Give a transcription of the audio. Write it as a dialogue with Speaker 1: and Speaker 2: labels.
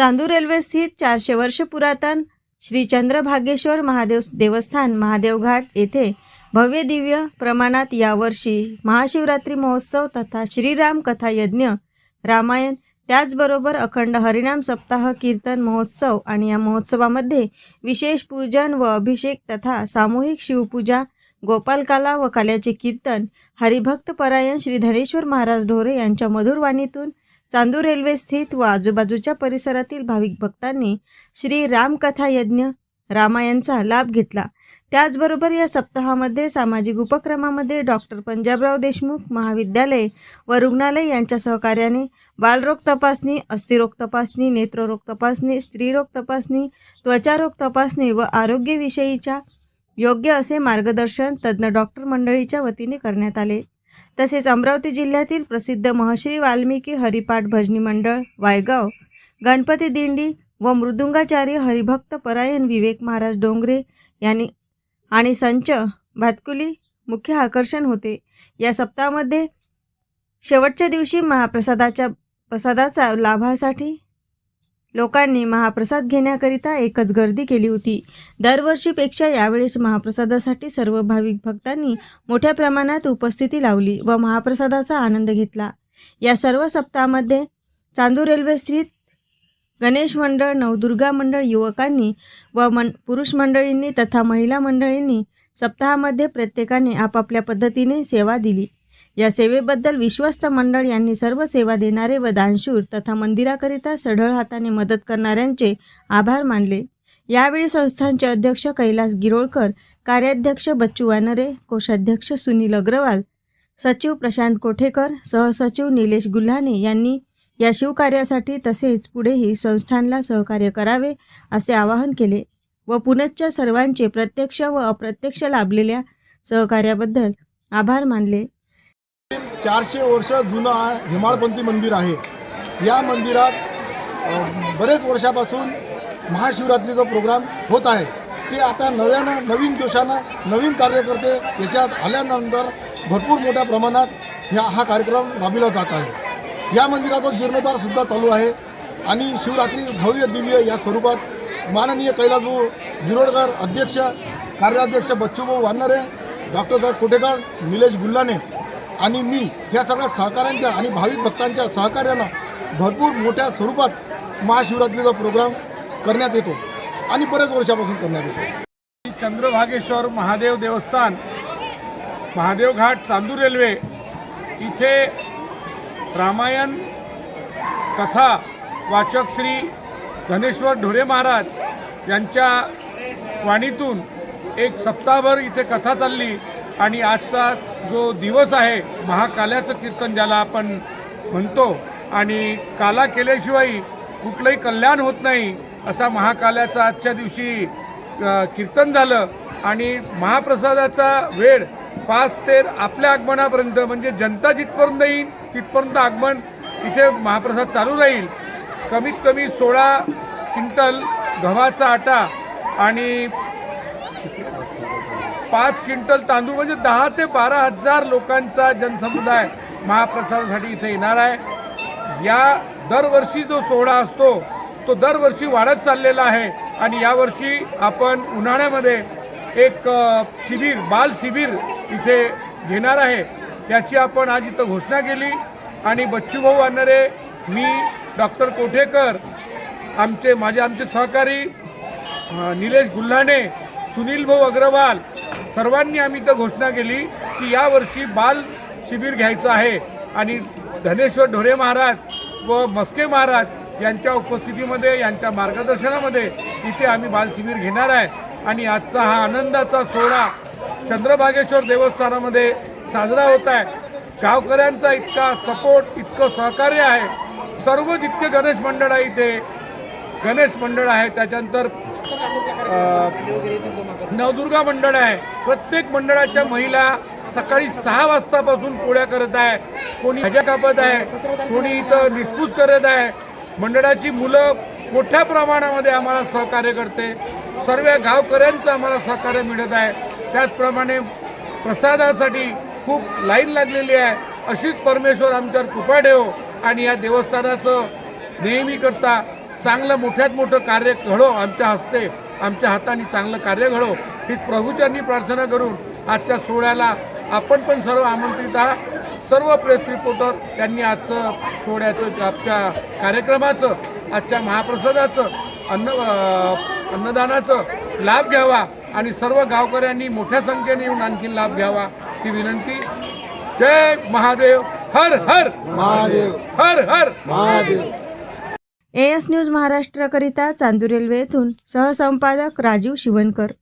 Speaker 1: Chandur railway स्थित चारशे वर्ष पुरातन श्री चंद्रभागेश्वर महादेव देवस्थान महादेवघाट येथे भव्य दिव्य प्रमाणात यावर्षी महाशिवरात्री महोत्सव तथा श्रीराम कथा यज्ञ रामायण त्याचबरोबर अखंड हरिनाम सप्ताह कीर्तन महोत्सव आणि या महोत्सवामध्ये विशेष पूजन व अभिषेक तथा सामूहिक शिवपूजा गोपालकाला व काल्याचे कीर्तन हरिभक्त परायण श्री धनेश्वर महाराज ढोरे यांच्या मधुर वाणीतून चांदूर रेल्वे स्थित व आजूबाजूच्या परिसरातील भाविक भक्तांनी श्री रामकथा यज्ञ रामायणचा लाभ घेतला. त्याचबरोबर या सप्ताहामध्ये सामाजिक उपक्रमामध्ये डॉक्टर पंजाबराव देशमुख महाविद्यालय व रुग्णालय यांच्या सहकार्याने बालरोग तपासणी अस्थिरोग तपासणी नेत्ररोग तपासणी स्त्रीरोग तपासणी त्वचारोग तपासणी व आरोग्यविषयीच्या योग्य असे मार्गदर्शन तज्ज्ञ डॉक्टर मंडळीच्या वतीने करण्यात आले. तसेच अमरावती जिल्ह्यातील प्रसिद्ध महश्री वाल्मिकी हरिपाठ भजनी मंडळ वायगाव गणपती दिंडी व मृदुंगाचार्य हरिभक्त परायण विवेक महाराज डोंगरे यांनी आणि संच भातकुली मुख्य आकर्षण होते. या सप्ताहामध्ये शेवटच्या दिवशी महाप्रसादाच्या प्रसादाचा लाभासाठी लोकांनी महाप्रसाद घेण्याकरिता एकच गर्दी केली होती. दरवर्षीपेक्षा यावेळेस महाप्रसादासाठी सर्व भाविक भक्तांनी मोठ्या प्रमाणात उपस्थिती लावली व महाप्रसादाचा आनंद घेतला. या सर्व सप्ताहामध्ये चांदूर रेल्वे स्थित गणेश मंडळ नवदुर्गा मंडळ युवकांनी व मन पुरुष मंडळींनी तथा महिला मंडळींनी सप्ताहामध्ये प्रत्येकाने आपापल्या पद्धतीने सेवा दिली. या सेवेबद्दल विश्वस्त मंडळ यांनी सर्व सेवा देणारे व दानशूर तथा मंदिराकरिता सढळ हाताने मदत करणाऱ्यांचे आभार मानले. यावेळी संस्थांचे अध्यक्ष कैलास गिरोळकर कार्याध्यक्ष बच्चू वानरे कोषाध्यक्ष सुनील अग्रवाल सचिव प्रशांत कोठेकर सहसचिव निलेश गुल्हाने यांनी या शिवकार्यासाठी तसेच पुढेही संस्थांना सहकार्य करावे असे आवाहन केले व पुनश्च सर्वांचे प्रत्यक्ष व अप्रत्यक्ष लाभलेल्या सहकार्याबद्दल आभार मानले.
Speaker 2: चारशे वर्ष जुनं हिमाळपंथी मंदिर आहे. या मंदिरात बरेच वर्षापासून महाशिवरात्रीचा प्रोग्राम होत आहे. ते आता नव्यानं नवीन जोशानं नवीन कार्यकर्ते याच्यात आल्यानंतर भरपूर मोठ्या प्रमाणात ह्या हा कार्यक्रम राबविला जात आहे. या मंदिराचा जीर्णोद्धारसुद्धा चालू आहे आणि शिवरात्री भव्य दिव्य या स्वरूपात माननीय कैलासभाऊ गिरोडकर अध्यक्ष कार्याध्यक्ष बच्चूभाऊ वानरे डॉक्टर साहेब कोटेकर निलेश गुल्लाने आणि मी या सगळ्या सहकाऱ्यांच्या आणि भाविक भक्तांच्या सहकार्यानं भरपूर मोठ्या स्वरूपात महाशिवरात्रीचा प्रोग्राम करण्यात येतो आणि बऱ्याच वर्षापासून करण्यात येतो.
Speaker 3: चंद्रभागेश्वर महादेव देवस्थान महादेव घाट चांदूर रेल्वे इथे रामायण कथा वाचक श्री धनेश्वर ढोरे महाराज यांच्या वाणीतून एक सप्ताहभर इथे कथा चालली आणि आजचा जो दिवस आहे महाकाल्याचं कीर्तन ज्याला आपण म्हणतो आणि काला केल्याशिवाय कुठलंही कल्याण होत नाही असा महाकाल्याचा आजच्या दिवशी कीर्तन झालं. आणि महाप्रसादाचा वेळ पाच ते आपल्या आगमनापर्यंत म्हणजे जनता जिथपर्यंत येईल तिथपर्यंत आगमन इथे महाप्रसाद चालू राहील. कमीत कमी सोळा क्विंटल गव्हाचा आटा आणि पाच क्विंटल तांदूळ म्हणजे दहा ते बारा हजार लोकांचा जनसमुदाय महाप्रसादासाठी इथे येणार आहे. या दरवर्षी जो सोहळा असतो तो दरवर्षी वाढत चाललेला आहे. आणि यावर्षी आपण उन्हाळ्यामध्ये एक शिबिर बाल शिबिर इथे घेणार आहे. याची आपण आज इथं घोषणा केली. आणि बच्चूभाऊ वानरे मी डॉक्टर कोठेकर आमचे माझे आमचे सहकारी निलेश गुल्हाणे सुनील भाऊ अग्रवाल सर्वांनी आम्ही इथं घोषणा केली की यावर्षी बाल शिबिर घ्यायचं आहे. आणि धनेश्वर ढोरे महाराज व मस्के महाराज यांच्या उपस्थितीमध्ये यांच्या मार्गदर्शनामध्ये इथे आम्ही बाल शिबिर घेणार आहे. आणि आजचा हा आनंदाचा सोहळा चंद्रभागेश्वर देवस्थानामध्ये साजरा होत आहे. गावकऱ्यांचा इतका सपोर्ट इतकं सहकार्य आहे. सर्व जितके गणेश मंडळ आहे इथे. गणेश मंडळ आहे. त्याच्यानंतर नवदुर्गा मंडळ आहे. प्रत्येक मंडळाच्या महिला सकाळी सहा वाजतापासून पोळ्या करत आहे. कोणी भाज्या कापत आहे कोणी इथं निसपूस करत आहे. मंडळाची मुलं मोठ्या प्रमाणामध्ये आम्हाला सहकार्य करते. सर्व गावकऱ्यांचं आम्हाला सहकार्य मिळत आहे. त्याचप्रमाणे प्रसादासाठी खूप लाईन लागलेली आहे. अशीच परमेश्वर आमच्यावर कृपा ठेव आणि या देवस्थानाचं नेहमीकरता चांगलं मोठ्यात मोठं कार्य घडो आमच्या हस्ते. आमच्या हाताने चांगलं कार्य घडो हीच प्रभूच्यांनी प्रार्थना करून आजच्या सोहळ्याला आपण पण सर्व आमंत्रित आहात. सर्व प्रेस रिपोर्टर त्यांनी आजचं सोहळ्याचं आजच्या कार्यक्रमाचं आजच्या महाप्रसादाचं अन्न अन्नदानाचं लाभ घ्यावा आणि सर्व गावकऱ्यांनी मोठ्या संख्येने येऊन आणखी लाभ घ्यावा ही विनंती. जय महादेव. हर हर.
Speaker 2: महादेव.
Speaker 3: हर हर.
Speaker 2: महादेव.
Speaker 1: एस न्यूज महाराष्ट्राकरिता चांदूर रेल्वे येथून सहसंपादक राजीव शिवणकर